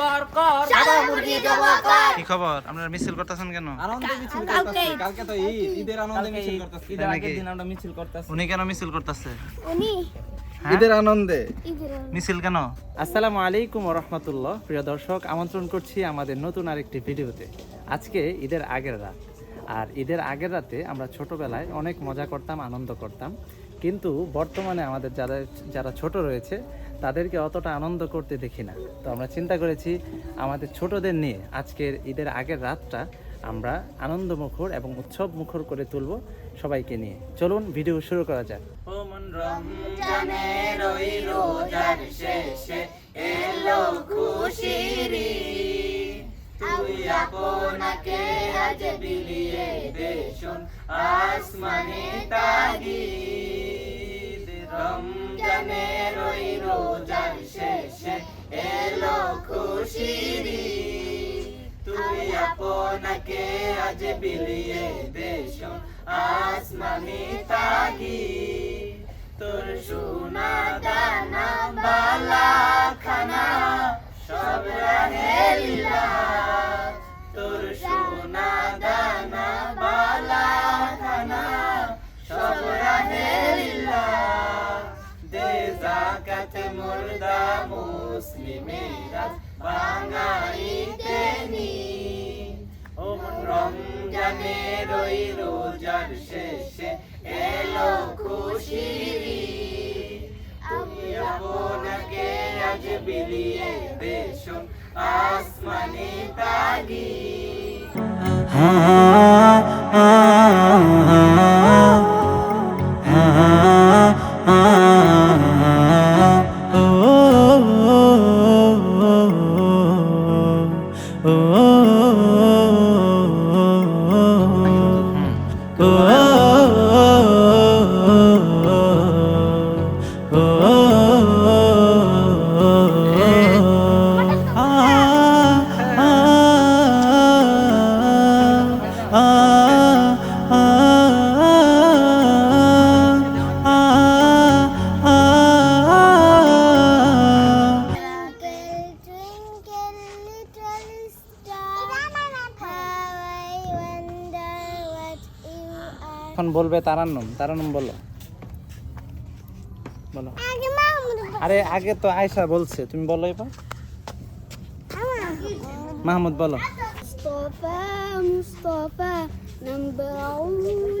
কর কর সাদা মুরগি জবা কর। কি খবর? আপনারা মিছিল করতেছেন কেন? আনন্দে মিছিল করতেছি কালকে তো ঈদ ঈদের আনন্দে মিছিল করতেছি। ঈদের ঈদের আগের আগের দিন দিন আমরা মিছিল করতেছি। উনি কেন মিছিল করতেছে? উনি ঈদের আনন্দে। মিছিল কেন? আসসালামু আলাইকুম রহমতুল্লাহ। প্রিয় দর্শক আমন্ত্রণ করছি আমাদের নতুন আরেকটি ভিডিওতে। আজকে ঈদের আগের রাত। আর ঈদের আগের রাতে আমরা ছোটবেলায় অনেক মজা করতাম আনন্দ করতাম। কিন্তু বর্তমানে আমাদের যারা যারা ছোট রয়েছে, তাদেরকে অতটা আনন্দ করতে দেখি না। তো আমরা চিন্তা করেছি, আমাদের ছোটদের নিয়ে আজকের ঈদের আগের রাতটা আমরা আনন্দমুখর এবং উৎসব মুখর করে তুলব সবাইকে নিয়ে। চলুন ভিডিও শুরু করা যাক। মন আসমানে তাগিদ। ঈদ। তুই আপনাকে আজ বিলিয়ে দেশ আসমানি তাগি তোর সোনা দানা বালা খানা রমজানের ওই রোজার শেষে এলো ঈদ। তুমি আপনাকে আজ বিলিয়ে দেশন আসমানে তাগি Twinkle, এখন বলবে তারান্নম তারান্নম বলো বলো আগে মাহমুদ আরে আগে তো আয়সা বলছে তুমি বলো এবার মাহমুদ বলো مصطفى مصطفى نبع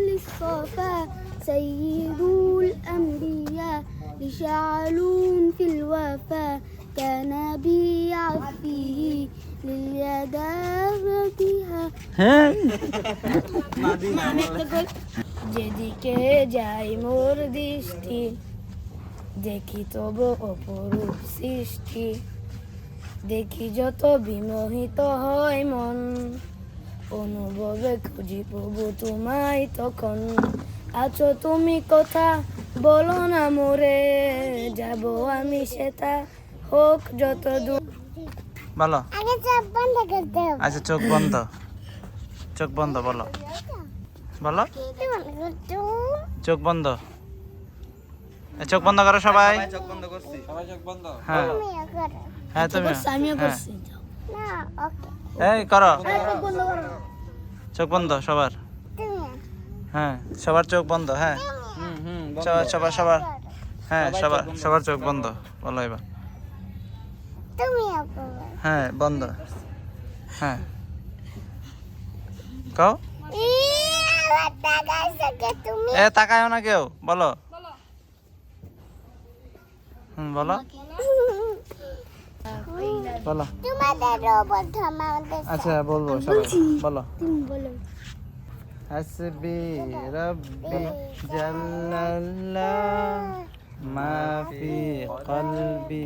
للصفا سيد الأنبياء لشعل في الوفا كان بعفه لليدار بها হ্যাঁ। যেদিকে যাই মোর দৃষ্টি দেখি তবু অপরূপ সৃষ্টি। দেখি যত বিমোহিত হয় মন অনুভবে খুঁজি প্রভু তোমায় তখন। আছো তুমি কথা বলো না মোরে যাব আমি সেটা হোক যত দূর বলো। আগে চাপ বন্ধ করতে হবে আচ্ছা চোখ বন্ধ। চোখ বন্ধ বলো। বলো। চোখ বন্ধ। চোখ বন্ধ করো সবাই। চোখ বন্ধ করছি। সবাই চোখ বন্ধ। হ্যাঁ। হ্যাঁ তুমি। আমিও হ্যাঁ। করছি না ওকে এই করো। চোখ বন্ধ সবার। হ্যাঁ সবার চোখ বন্ধ হ্যাঁ। হুম হুম সবার সবার সবার। হ্যাঁ সবার সবার চোখ বন্ধ বলো এবার। হ্যাঁ বন্ধ। হ্যাঁ। কও। এ তাকায়ও না কেউ বলো। হুম বলো। বলো। আচ্ছা বলব বলো। হাসবি রব্বি জাল্লাল্লাহ মা ফি কলবি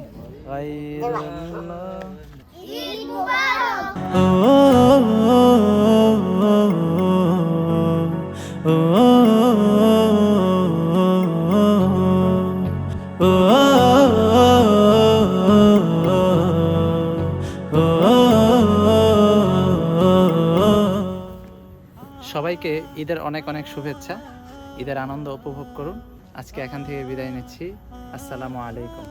গায়রুল্লাহ। ঈদ মুবারক। সবাইকে ঈদের অনেক অনেক শুভেচ্ছা ঈদের আনন্দ উপভোগ করুন আজকে এখান থেকে বিদায় নিচ্ছি আসসালামু আলাইকুম